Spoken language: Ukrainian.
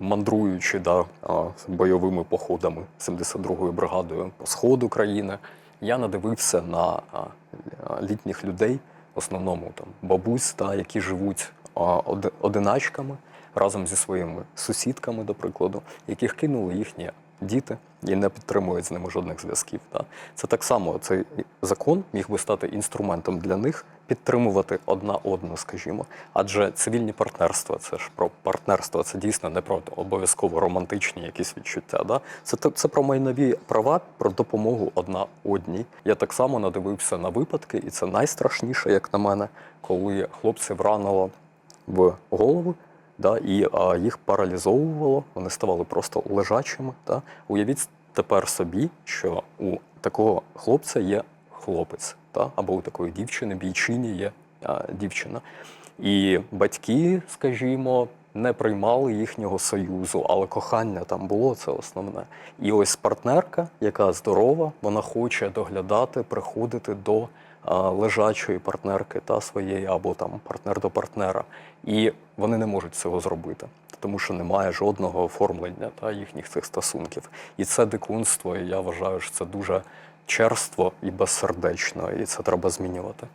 мандруючи да, бойовими походами 72-ї бригадою по сходу країни, я надивився на літніх людей, в основному там бабусь, та, які живуть одиначками разом зі своїми сусідками, до прикладу, яких кинули їхні діти і не підтримують з ними жодних зв'язків. Та. Це так само цей закон міг би стати інструментом для них підтримувати одна одну, скажімо. Адже цивільні партнерства це ж про партнерство, це дійсно не про обов'язково романтичні якісь відчуття. Да? Це, це про майнові права, про допомогу одна одній. Я так само надивився на випадки, і це найстрашніше, як на мене, коли хлопців ранило в голову. Да, і а, їх паралізовувало, вони ставали просто лежачими. Да. Уявіть тепер собі, що у такого хлопця є хлопець, да, або у такої дівчини, бійчині є а, дівчина. І батьки, скажімо, не приймали їхнього союзу, але кохання там було це основне. І ось партнерка, яка здорова, вона хоче доглядати, приходити до а, лежачої партнерки та своєї, або там партнер до партнера. І вони не можуть цього зробити, тому що немає жодного оформлення та їхніх цих стосунків. І це дикунство, і я вважаю, що це дуже черство і безсердечно, і це треба змінювати.